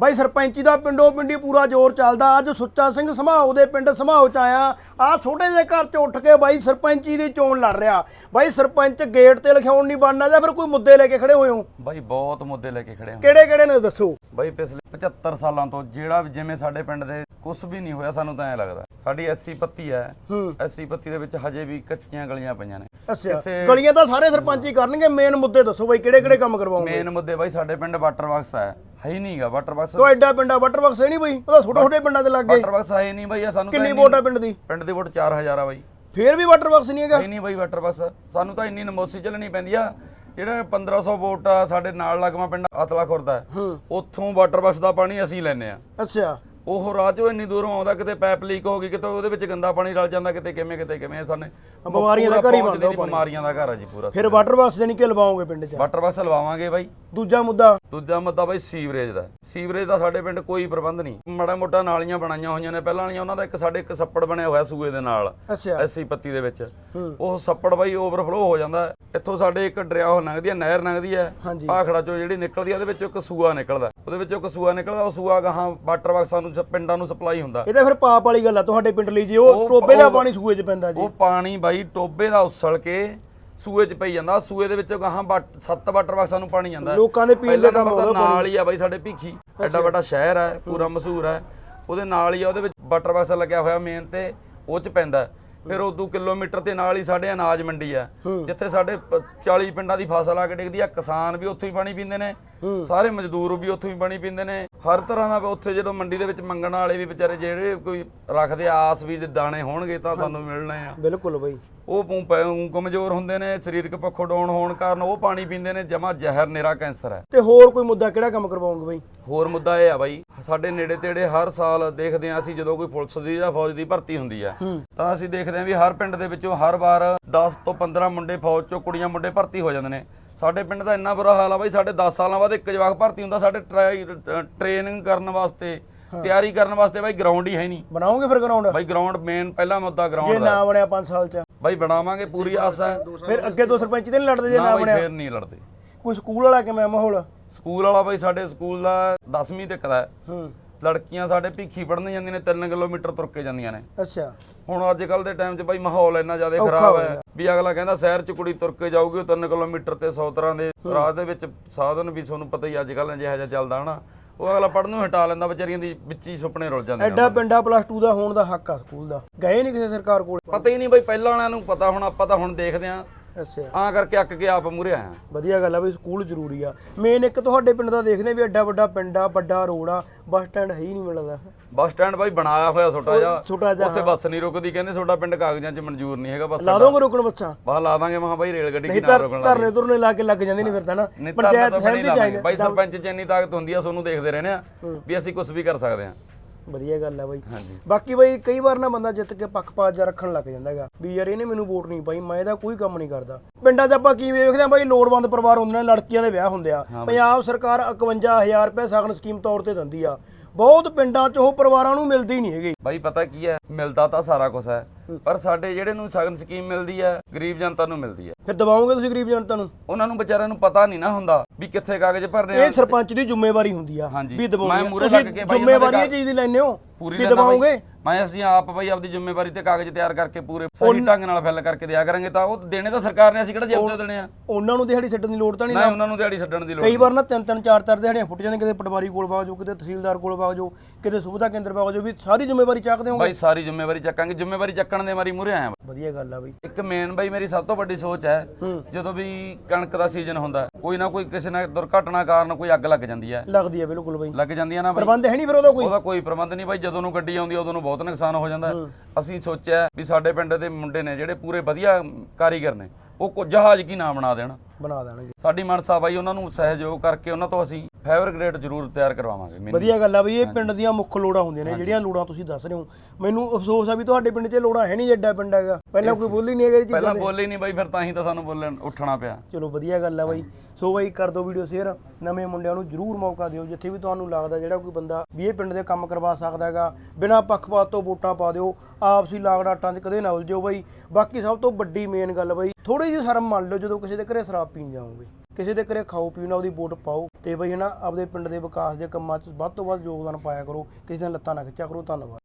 ਬਾਈ ਸਰਪੰਚੀ ਦਾ ਪਿੰਡੋ ਪਿੰਡੀ ਪੂਰਾ ਜ਼ੋਰ ਚੱਲਦਾ। ਅੱਜ ਸੁੱਚਾ ਸਿੰਘ ਸਮਾਓ ਦੇ ਪਿੰਡ ਸਮਾਓ ਚ ਆਇਆ। ਆ ਛੋਟੇ ਜਿਹੇ ਘਰ ਚ ਉੱਠ ਕੇ ਬਾਈ ਸਰਪੰਚੀ ਦੀ ਚੋਣ ਲੜ ਰਿਹਾ। ਬਾਈ ਸਰਪੰਚ ਗੇਟ ਤੇ ਲਿਖਾਉਣ ਨਹੀਂ ਬਣਨਾ ਜਾਂ ਫਿਰ ਕੋਈ ਮੁੱਦੇ ਲੈ ਕੇ ਖੜੇ ਹੋਏ ਹੋ? ਬਾਈ ਬਹੁਤ ਮੁੱਦੇ ਲੈ ਕੇ ਖੜੇ ਹਾਂ। ਕਿਹੜੇ ਕਿਹੜੇ ਨੇ ਦੱਸੋ? ਬਾਈ ਪਿਛਲੇ 75 ਸਾਲਾਂ ਤੋਂ ਜਿਹੜਾ ਵੀ ਜਿਵੇਂ ਸਾਡੇ ਪਿੰਡ ਦੇ ਕੁਝ ਵੀ ਨਹੀਂ ਹੋਇਆ ਸਾਨੂੰ ਤਾਂ ਐ ਲੱਗਦਾ। ਸਾਡੀ ਐਸੀ ਪੱਤੀ ਹੂੰ। ਐਸੀ ਪੱਤੀ ਦੇ ਵਿੱਚ ਹਜੇ ਵੀ ਕੱਚੀਆਂ ਗਲੀਆਂ ਪਈਆਂ ਨੇ। ਅੱਛਾ। ਕਿਸੇ- ਗਲੀਆਂ ਤਾਂ ਸਾਰੇ ਸਰਪੰਚ ਹੀ ਕਰਨਗੇ। ਮੇਨ ਮੁੱਦੇ ਦੱਸੋ ਬਾਈ ਕਿਹੜੇ ਕਿਹੜੇ ਕੰਮ ਕਰਵਾਉਂਗੇ? ਮੇਨ ਮੁੱਦੇ ਬਾਈ ਸਾਡੇ ਪਿੰਡ ਵਾਟਰ ਬਾਕਸ ਹੈ। ਹੈ ਹੀ ਨਹੀਂਗਾ ਵਾਟਰ ਬਾਕਸ ਤੋ ਐਡਾ ਪਿੰਡਾ ਵਾਟਰ ਬਾਕਸ ਹੈ ਨਹੀਂ ਬਾਈ ਉਹਦਾ ਛੋਟੇ ਛੋਟੇ ਪਿੰਡਾਂ 'ਚ ਲੱਗ। ਗਏ ਵਾਟਰ ਬਾਕਸ ਹੈ ਨਹੀਂ ਬਾਈ ਸਾਨੂੰ ਕਿੰਨੀ ਵੋਟ ਆ ਪਿੰਡ ਦੀ? ਪਿੰਡ ਦੀ ਵੋਟ 4000 ਆ ਬਾਈ। ਫੇਰ ਵੀ ਵਾਟਰ ਬਾਕਸ ਨਹੀਂ ਹੈਗਾ? ਹੈ ਨਹੀਂ ਬਾਈ ਵਾਟਰ ਬਾਕਸ ਸਾਨੂੰ ਤਾਂ ਇੰਨੀ ਨਮੋਸੀ ਚੱਲਣੀ ਪੈਂਦੀ ਆ। ਜਿਹੜਾ 1500 ਵੋਟ ਆ ਸਾਡੇ ਨਾਲ ਲੱਗਵਾ ਪਿੰਡ ਅਤਲਾ ਖੁਰਦਾ ਉੱਥੋਂ ਵਾਟਰ ਬਾਕਸ ਦਾ ਪਾਣੀ ਅਸੀਂ ਲੈਨੇ ਆ। ਅੱਛਾ। ਉਹ ਰਾਹ ਚੋਂ ਇੰਨੀ ਦੂਰੋਂ ਆਉਂਦਾ ਕਿਤੇ ਪਾਈਪ ਲੀਕ ਹੋ ਗਈ ਕਿਤੇ ਉਹਦੇ ਵਿੱਚ ਗੰਦਾ ਪਾਣੀ ਰਲ ਜਾਂਦਾ ਕਿਤੇ ਕਿਵੇਂ ਕਿਤੇ ਕਿਵੇਂ ਸਾਨੇ ਬਿਮਾਰੀਆਂ ਦਾ ਘਰ ਹੀ ਬਣਦਾ ਉਹ ਨਹੀਂ, ਪਾਣੀ। ਬਿਮਾਰੀਆਂ ਦਾ ਘਰ ਆ ਜੀ ਪੂਰਾ ਫਿਰ ਵਾਟਰ ਬਾਕਸ ਜਾਨੀ ਕਿ ਲਵਾਓਗੇ ਪਿੰਡ 'ਚ? ਵਾਟਰ ਬਾਕਸ ਲਵਾਵਾਂਗੇ ਬਾਈ। ਦੂਜਾ ਮੁੱਦਾ? ਦੂਜਾ ਮੁੱਦਾ ਬਾਈ ਸੀਵਰੇਜ ਦਾ। ਸੀਵਰੇਜ ਦਾ ਸਾਡੇ ਪਿੰਡ ਕੋਈ ਪ੍ਰਬੰਧ ਨਹੀਂ। ਮਾੜਾ ਮੋਟਾ ਨਾਲੀਆਂ ਬਣਾਈਆਂ ਹੋਈਆਂ ਨੇ। ਪਹਿਲਾਂ ਵਾਲੀਆਂ ਉਹਨਾਂ ਦਾ ਇੱਕ ਸਾਡੇ ਇੱਕ ਸੱਪੜ ਬਣਿਆ ਹੋਇਆ ਸੂਏ ਦੇ ਨਾਲ ਅੱਛਾ। ਐਸੀ ਪੱਤੀ ਦੇ ਵਿੱਚ। ਹੂੰ। ਉਹ ਸੱਪੜ ਬਾਈ ਓਵਰਫਲੋ ਹੋ ਜਾਂਦਾ। ਹੈ। ਇੱਥੋਂ ਸਾਡੇ ਇੱਕ ਦਰਿਆ ਉਹ ਲੰਘਦੀ ਹੈ ਨਹਿਰ ਲੰਘਦੀ ਹੈ ਆਖੜਾ ਚੋਂ ਜਿਹੜੀ ਨਿਕਲਦੀ ਹੈ ਉਹਦੇ ਵਿੱਚੋਂ ਇੱਕ ਸੂਆ ਨਿਕਲਦਾ। ਉਹਦੇ ਵਿੱਚੋਂ ਇੱਕ ਸੂਆ ਨਿਕਲਦਾ ਉਹ ਸੂਆ ਗਾਹਾਂ ਵਾਟਰ ਬਾਕਸਾਂ ਨੂੰ ਪਿੰਡਾਂ ਨੂੰ ਸਪਲਾਈ ਹੁੰਦਾ। ਇਹ ਤਾਂ ਫਿਰ ਪਾਪ ਵਾਲੀ ਗੱਲ ਆ ਤੁਹਾਡੇ ਪਿੰਡ ਲਈ ਜੇ। ਉਹ ਟੋਬੇ ਦਾ ਪਾਣੀ ਸੂਏ 'ਚ ਪੈਂਦਾ ਜੀ। ਉਹ ਪਾਣੀ ਬਾਈ ਟੋਬੇ ਦਾ ਉਸਲ ਕੇ ਸੂਏ 'ਚ ਪਈ ਜਾਂਦਾ ਸੂਏ ਦੇ ਵਿੱਚੋਂ ਗਾਹਾਂ ਸੱਤ ਵਾਟਰ ਬਾਕਸਾਂ ਨੂੰ ਪਾਣੀ ਜਾਂਦਾ। ਲੋਕਾਂ ਦੇ ਪੀਣ ਦੇ ਕੰਮ ਆਉਂਦਾ ਨਾਲ ਹੀ ਆ ਬਾਈ ਸਾਡੇ ਭੀਖੀ। ਐਡਾ ਵੱਡਾ ਸ਼ਹਿਰ ਹੈ ਪੂਰਾ ਮਸ਼ਹੂਰ ਹੈ ਉਹਦੇ ਨਾਲ ਹੀ ਆ ਉਹਦੇ ਵਿੱਚ ਵਾਟਰ ਬਾਕਸ ਲੱਗਿਆ ਹੋਇਆ ਮੇਨ ਤੇ ਉਹ 'ਚ ਪੈਂਦਾ। ਫਿਰ ਉਦੋਂ ਕਿਲੋਮੀਟਰ ਤੇ ਨਾਲ ਹੀ ਸਾਡੇ ਅਨਾਜ ਮੰਡੀ ਆ। ਜਿੱਥੇ ਸਾਡੇ ਪ- 40 ਪਿੰਡਾਂ ਦੀ ਫਸਲ ਆ ਕੇ ਡਿੱਗਦੀ ਆ। ਕਿਸਾਨ ਵੀ ਉੱਥੋਂ ਹੀ ਪਾਣੀ ਪੀਂਦੇ ਨੇ। ਸਾਰੇ ਮਜ਼ਦੂਰ ਵੀ ਉੱਥੋਂ ਹੀ ਪਾਣੀ ਪੀਂਦੇ ਨੇ। ਹਰ ਤਰ੍ਹਾਂ ਦਾ ਉੱਥੇ ਜਦੋਂ ਮੰਡੀ ਦੇ ਵਿੱਚ ਮੰਗਣ ਵਾਲੇ ਵੀ ਵਿਚਾਰੇ ਜਿਹੜੇ ਕੋਈ ਰੱਖਦੇ ਆਸ ਵੀ ਦੇ ਦਾਣੇ ਹੋਣਗੇ ਤਾਂ ਸਾਨੂੰ ਮਿਲਣੇ ਆ। ਬਿਲਕੁਲ ਬਾਈ। ਉਹ ਪੂੰ ਕਮਜ਼ੋਰ ਹੁੰਦੇ ਨੇ ਸਰੀਰਕ ਪੱਖੋਂ ਡਾਊਨ ਹੋਣ ਕਾਰਨ ਉਹ ਪਾਣੀ ਪੀਂਦੇ ਨੇ ਜਮਾ ਜ਼ਹਿਰ ਨਿਰਾ ਕੈਂਸਰ ਹੈ। ਤੇ ਹੋਰ ਕੋਈ ਮੁੱਦਾ ਕਿਹੜਾ ਕੰਮ ਕਰਵਾਉਂਗੇ ਬਾਈ? ਹੋਰ ਮੁੱਦਾ ਇਹ ਆ ਬਾਈ ਸਾਡੇ ਨੇੜੇ ਤੇੜੇ ਹਰ ਸਾਲ ਦੇਖਦੇ ਆ ਅਸੀਂ ਜਦੋਂ ਕੋਈ ਪੁਲਿਸ ਦੀ ਜਾਂ ਫੌਜ ਦੀ ਭਰਤੀ ਹੁੰਦੀ ਆ ਤਾਂ ਅਸੀਂ ਦੇਖਦੇ ਆ ਵੀ ਹਰ ਪਿੰਡ ਦੇ ਵਿੱਚੋਂ ਹਰ ਵਾਰ 10 ਤੋਂ 15 ਮੁੰਡੇ ਫੌਜ ਚੋਂ ਕੁੜੀਆਂ ਮੁੰਡੇ ਭਰਤੀ ਹੋ ਜਾਂਦੇ ਨੇ। ਸਾਡੇ ਪਿੰਡ ਦਾ ਇੰਨਾ ਬੁਰਾ ਹਾਲ ਆ ਬਾਈ ਸਾਡੇ 10 ਸਾਲਾਂ ਬਾਅਦ ਇੱਕ ਜਵਾਕ ਭਰਤੀ ਹੁੰਦਾ ਸਾਡੇ ਟ੍ਰੇਨਿੰਗ ਕਰਨ ਵਾਸਤੇ ਤਿਆਰੀ ਕਰਨ ਵਾਸਤੇ ਬਾਈ ਗਰਾਊਂਡ ਹੀ ਹੈ ਨਹੀਂ। ਬਣਾਓਗੇ ਫਿਰ ਗਰਾਊਂਡ ਬਾਈ ਗਰਾਊਂਡ ਮੇਨ ਪਹਿਲਾ ਮੁੱਦਾ ਜੇ ਗਰਾਊਂਡ ਦਾ। ਨਾ ਬਣਿਆ 5 ਸਾਲ 'ਚ? ਬਾਈ ਬਣਾਵਾਂਗੇ ਪੂਰੀ ਆਸ ਹੈ ਫਿਰ ਅੱਗੇ ਤੋਂ ਸਰਪੰਚ ਤੇ ਨਹੀਂ ਲੜਦੇ ਜੇ ਨਾ ਬਣਿਆ? ਫੇਰ ਨਹੀਂ ਲੜਦੇ। ਕੋਈ ਸਕੂਲ ਵਾਲਾ ਕਿਵੇਂ ਮਾਹੌਲ? ਸਕੂਲ ਵਾਲਾ ਬਾਈ ਸਾਡੇ ਸਕੂਲ ਦਾ 10ਵੀਂ ਤੱਕ ਦਾ ਹੈ। ਲੜਕੀਆਂ ਸਾਡੇ ਭੀਖੀ ਪੜਨ ਜਾਂਦੀਆਂ ਨੇ 3 ਕਿਲੋਮੀਟਰ ਤੁਰ ਕੇ ਜਾਂਦੀਆਂ ਨੇ। ਅੱਛਾ। ਹੁਣ ਅੱਜ ਕੱਲ ਦੇ ਟਾਈਮ 'ਚ ਬਾਈ ਮਾਹੌਲ ਇੰਨਾ ਜ਼ਿਆਦਾ ਖਰਾਬ ਹੋ। ਵੀ ਅਗਲਾ ਕਹਿੰਦਾ ਸ਼ਹਿਰ 'ਚ ਕੁੜੀ ਤੁਰ ਕੇ ਜਾਊਗੀ ਉਹ 3 ਕਿਲੋਮੀਟਰ ਤੇ 100 ਤਰ੍ਹਾਂ ਦੇ ਰਾਹ ਦੇ ਵਿੱਚ ਸਾਧਨ ਵੀ ਤੁਹਾਨੂੰ ਪਤਾ ਹੀ ਅੱਜ ਕੱਲ ਜਿਹਾ ਜਿਹਾ ਚੱਲਦਾ ਹਨਾ। ਉਹ ਅਗਲਾ ਪੜਨ ਨੂੰ ਹਟਾ ਲੈਂਦਾ ਵਿਚਾਰੀਆਂ ਦੀ ਵਿੱਚ ਹੀ ਸੁਪਨੇ ਰੁਲ ਜਾਂਦੇ ਐਡਾ ਪਿੰਡਾ ਪਲੱਸ 2 ਦਾ ਹੋਣ ਦਾ ਹੱਕ ਆ ਸਕੂਲ ਦਾ। ਗਏ ਨਹੀਂ ਕਿਸੇ ਸਰਕਾਰ ਕੋਲ। ਪਤਾ ਹੀ ਨਹੀਂ ਬਾਈ ਪਹਿਲਾਂ ਵਾਲਿਆਂ ਨੂੰ ਪਤਾ ਹੁਣ ਆਪਾਂ ਤਾਂ ਹੁਣ ਦੇਖਦੇ ਆਂ ਅੱਛਾ। ਆ ਕਰਕੇ ਅੱਕ ਕੇ ਆਪ ਮੂਰੇ ਆਇਆ। ਵਧੀਆ ਗੱਲ ਆ ਵੀ ਸਕੂਲ ਜ਼ਰੂਰੀ ਆ। ਮੇਨ ਇੱਕ ਤੁਹਾਡੇ ਪਿੰਡ ਦਾ ਦੇਖਦੇ ਵੀ ਐਡਾ ਵੱਡਾ ਪਿੰਡ ਆ ਵੱਡਾ ਰੋਡ ਆ ਬੱਸ ਸਟੈਂਡ ਹੈ ਹੀ ਨਹੀਂ ਮਿਲਦਾ ਬੱਸ ਸਟੈਂਡ ਬਾਈ ਬਣਾਇਆ ਹੋਇਆ ਛੋਟਾ ਜਿਹਾ। ਛੋਟਾ ਜਿਹਾ ਉੱਥੇ ਬੱਸ ਨਹੀਂ ਰੁਕਦੀ ਕਹਿੰਦੇ ਤੁਹਾਡਾ ਪਿੰਡ ਕਾਗਜ਼ਾਂ 'ਚ ਮਨਜ਼ੂਰ ਨਹੀਂ ਹੈਗਾ ਬੱਸ ਲਾ ਦੋਗੇ ਰੁਕਣ ਬੱਚਾ ਬਾਹਰ ਲਾ ਦਾਂਗੇ ਮਹਾ ਬਾਈ ਰੇਲ ਗੱਡੀ ਕਿਨਾਰ ਰੁਕਣ ਧਰਨੇ ਤੁਰਨੇ ਲਾ ਕੇ ਲੱਗ ਜਾਂਦੇ ਨਹੀਂ ਫਿਰ ਤਾਂ ਨਾ। ਪੰਚਾਇਤ ਸਹਿਮਤੀ ਚਾਹੀਦੀ ਬਾਈ ਸਰਪੰਚ 'ਚ ਇੰਨੀ ਤਾਕਤ ਹੁੰਦੀ ਆ ਤੁਹਾਨੂੰ ਦੇਖਦੇ ਰਹਿੰਦੇ ਆ ਵੀ ਅਸੀਂ ਕੁਝ ਵੀ ਕਰ ਸਕਦੇ ਆ। ਵਧੀਆ ਗੱਲ ਆ ਬਾਈ। ਹਾਂਜੀ। ਬਾਕੀ ਬਾਈ ਕਈ ਵਾਰ ਨਾ ਬੰਦਾ ਜਿੱਤ ਕੇ ਪੱਖਪਾਤ ਜਾ ਰੱਖਣ ਲੱਗ ਜਾਂਦਾ ਹੈਗਾ ਵੀ ਯਾਰ ਇਹਨੇ ਮੈਨੂੰ ਵੋਟ ਨਹੀਂ ਪਾਈ ਮੈਂ ਇਹਦਾ ਕੋਈ ਕੰਮ ਨਹੀਂ ਕਰਦਾ। ਪਿੰਡਾਂ 'ਚ ਆਪਾਂ ਕੀ ਵੇਖਦੇ ਆ ਬਾਈ ਲੋੜਵੰਦ ਪਰਿਵਾਰ ਹੁੰਦੇ ਨੇ ਲੜਕੀਆਂ ਦੇ ਵਿਆਹ ਹੁੰਦੇ ਆ। ਪੰਜਾਬ ਸਰਕਾਰ 51000 ਰੁਪਏ ਸਗਨ ਸਕੀਮ ਤੌਰ ਤੇ ਦਿੰਦੀ ਆ। ਬਹੁਤ ਪਿੰਡਾਂ 'ਚ ਉਹ ਪਰਿਵਾਰਾਂ ਨੂੰ ਮਿਲਦੀ ਨਹੀਂ ਹੈਗੀ। ਬਾਈ ਪਤਾ ਕੀ ਹੈ? ਮਿਲਦਾ ਤਾਂ ਸਾਰਾ ਕੁਝ ਹੈ ਪਰ ਸਾਡੇ ਜਿਹੜੇ ਨੂੰ ਸਗਨ ਸਕੀਮ ਮਿਲਦੀ ਹੈ ਗਰੀਬ ਜਨਤਾ ਨੂੰ ਮਿਲਦੀ ਹੈ। ਫਿਰ ਦਬਾਓਗੇ ਤੁਸੀਂ ਗਰੀਬ ਜਨਤਾ ਨੂੰ? ਉਹਨਾਂ ਨੂੰ ਵਿਚਾਰਿਆਂ ਨੂੰ ਪਤਾ ਨਹੀਂ ਨਾ ਹੁੰਦਾ ਵੀ ਕਿੱਥੇ ਕਾਗਜ਼ ਭਰਨੇ ਆ। ਇਹ ਸਰਪੰਚ ਦੀ ਜ਼ਿੰਮੇਵਾਰੀ ਹੁੰਦੀ ਆ। ਵੀ ਮੈਂ ਦਬਾਓਗੇ ਮੂਹਰੇ ਤੁਸੀਂ ਲੱਗ ਕੇ ਬਾਈ ਜ਼ਿੰਮੇਵਾਰੀ ਇਹ ਚੀਜ਼ ਦੀ ਲੈਣੇ ਹੋ। ਪੂਰੀ ਵੀ ਲੈਂਦਾ ਬਾਈ। ਦਬਾਓਗੇ? ਮੈਂ ਅਸੀਂ ਆਪ ਬਾਈ ਆਪਦੀ ਜ਼ਿੰਮੇਵਾਰੀ ਤੇ ਕਾਗਜ਼ ਤਿਆਰ ਕਰਕੇ ਪੂਰੇ ਸਹੀ ਢੰਗ ਨਾਲ ਫਿਲ ਕਰਕੇ ਦਿਆ ਕਰਾਂਗੇ ਤਾਂ ਉਹ ਦੇਣੇ ਤਾਂ ਸਰਕਾਰ ਨੇ ਅਸੀਂ ਕਿਹੜਾ ਜੇਬ ਤੋਂ ਦੇਣੇ ਆ? ਉਹਨਾਂ ਨੂੰ ਦਿਹਾੜੀ ਛੱਡਣ ਦੀ ਲੋੜ ਤਾਂ ਨਹੀਂ ਨਾ। ਉਹਨਾਂ ਨੂੰ ਦਿਹਾੜੀ ਛੱਡਣ ਦੀ ਲੋੜ ਕਈ ਵਾਰ ਨਾ ਤਿੰਨ ਤਿੰਨ ਚਾਰ ਚਾਰ ਦਿਹਾੜੀਆਂ ਫੁੱਟ ਜਾਂਦੀਆਂ ਕਿਤੇ ਪਟਵਾਰੀ ਕੋਲ ਵਗ ਜਾਓ ਕਿਤੇ ਤਹਿਸੀਲਦਾਰ ਕੋਲ ਵਗ ਜਾਓ ਕਿਤੇ ਸੁਵਿਧਾ ਕੇਂਦਰ ਵਗ ਜਾਓ ਵੀ ਸਾਰੀ ਜ਼ਿੰਮੇਵਾਰੀ ਚੱਕਦੇ ਹੋਗੇ ਬਾਈ ਸਾਰੀ ਜ਼ਿੰਮੇਵਾਰੀ ਚੱਕਾਂਗੇ ਜ਼ਿੰਮੇਵਾਰੀ ਚੱਕਣ ਦੇ ਮਾਰੀ ਮੂਰੇ ਆਇਆ ਵਧੀਆ ਗੱਲ ਆ ਬਈ। ਇੱਕ ਮੇਨ ਬਾਈ ਮੇਰੀ ਸਭ ਤੋਂ ਵੱਡੀ ਸੋਚ ਹੈ ਹੂੰ। ਜਦੋਂ ਵੀ ਕਣਕ ਦਾ ਸੀਜ਼ਨ ਹੁੰਦਾ ਕੋਈ ਨਾ ਕੋਈ ਕਿਸੇ ਨਾਲ ਦੁਰਘਟਨਾ ਕਾਰਨ ਕੋਈ ਅੱਗ ਲੱਗ ਜਾਂਦੀ ਹੈ। ਲੱਗਦੀ ਆ ਬਿਲਕੁਲ ਬਈ। ਲੱਗ ਜਾਂਦੀਆਂ ਨਾ ਬਾਈ। ਪ੍ਰਬੰਧ ਹੈ ਨਹੀਂ ਫਿਰ ਉਹਦਾ ਕੋਈ? ਉਹਦਾ ਕੋਈ ਪ੍ਰਬੰਧ ਨਹੀਂ ਬਾਈ ਜਦੋਂ ਨੂੰ ਗੱਡੀ ਆਉਂਦੀ ਉਦੋਂ ਨੂੰ ਬਹੁਤ ਨੁਕਸਾਨ ਹੋ ਜਾਂਦਾ ਹੈ। ਅਸੀਂ ਸੋਚਿਆ ਵੀ ਸਾਡੇ ਪਿੰਡ ਦੇ ਮੁੰਡੇ ਨੇ ਜਿਹੜੇ ਪੂਰੇ ਵਧੀਆ ਕਾਰੀਗਰ ਨੇ ਉਹ ਕੋ ਜਹਾਜ਼ ਕੀ ਨਾ ਬਣਾ ਦੇਣ? ਬਣਾ ਦੇਣਗੇ। ਸਾਡੀ ਮਨਸਾ ਬਾਈ ਉਹਨਾਂ ਨੂੰ ਸਹਿਯੋਗ ਕਰਕੇ ਉਹਨਾਂ ਤੋਂ ਅਸੀਂ ਫਾਈਬਰ ਗ੍ਰੇਡ ਜ਼ਰੂਰ ਤਿਆਰ ਕਰਵਾਵਾਂਗੇ ਮੈਨੂੰ ਵਧੀਆ ਗੱਲ ਆ ਬਈ ਇਹ ਪਿੰਡ ਦੀਆਂ ਮੁੱਖ ਲੋੜਾਂ ਹੁੰਦੀਆਂ ਨੇ ਜਿਹੜੀਆਂ ਲੋੜਾਂ ਤੁਸੀਂ ਦੱਸ ਰਹੇ ਹੋ। ਮੈਨੂੰ ਅਫਸੋਸ ਆ ਵੀ ਤੁਹਾਡੇ ਪਿੰਡ 'ਚ ਲੋੜਾਂ ਹੈ ਨਹੀਂ ਜਿੱਡਾ ਪਿੰਡ ਹੈਗਾ। ਪਹਿਲਾਂ ਕੋਈ ਬੋਲੀ ਨਹੀਂ ਹੈਗੀ ਇਹ ਚੀਜ਼ਾਂ ਪਹਿਲਾਂ ਦੇ ਬੋਲੇ ਨਹੀਂ ਬਾਈ ਫਿਰ ਤਾਂ ਹੀ ਤਾਂ ਸਾਨੂੰ ਬੋਲਣ ਉੱਠਣਾ ਪਿਆ। ਚਲੋ ਵਧੀਆ ਗੱਲ ਆ ਬਾਈ। ਸੋ ਬਾਈ ਕਰ ਦਿਓ ਵੀਡੀਓ ਸ਼ੇਅਰ। ਨਵੇਂ ਮੁੰਡਿਆਂ ਨੂੰ ਜਰੂਰ ਮੌਕਾ ਦਿਓ ਜਿੱਥੇ ਵੀ ਤੁਹਾਨੂੰ ਲੱਗਦਾ ਜਿਹੜਾ ਕੋਈ ਬੰਦਾ ਵੀ ਇਹ ਪਿੰਡ ਦੇ ਕੰਮ ਕਰਵਾ ਸਕਦਾ ਹੈਗਾ। ਬਿਨਾਂ ਪੱਖਪਾਤ ਤੋਂ ਵੋਟਾਂ ਪਾ ਦਿਓ। ਆਪਸੀ ਲਾਗੜਾਟਾਂ 'ਚ ਕਦੇ ਨਾ ਉਲਝੋ ਬਾਈ। ਬਾਕੀ ਸਭ ਤੋਂ ਵੱਡੀ ਮੇਨ ਗੱਲ ਬਾਈ ਥੋੜੀ ਜਿਹੀ ਸ਼ਰਮ ਮੰਨ ਲਓ ਜਦੋਂ ਕਿਸੇ ਦੇ ਘਰੇ ਸ਼ਰਾਬ ਪੀਣ ਜਾਓਗੇ। ਕਿਸੇ ਦੇ ਘਰੇ ਖਾਓ, ਪੀਓ, ਨਾ ਉਹਦੀ ਵੋਟ ਪਾਓ। ਤੇ ਬਈ ਹਨਾ, ਆਪਦੇ ਪਿੰਡ ਦੇ ਵਿਕਾਸ ਦੇ ਕੰਮਾਂ 'ਚ ਵੱਧ ਤੋਂ ਵੱਧ ਯੋਗਦਾਨ ਪਾਇਆ ਕਰੋ। ਕਿਸੇ ਦੀਆਂ ਲੱਤਾਂ ਨਾ ਖਿੱਚਿਆ ਕਰੋ। ਧੰਨਵਾਦ।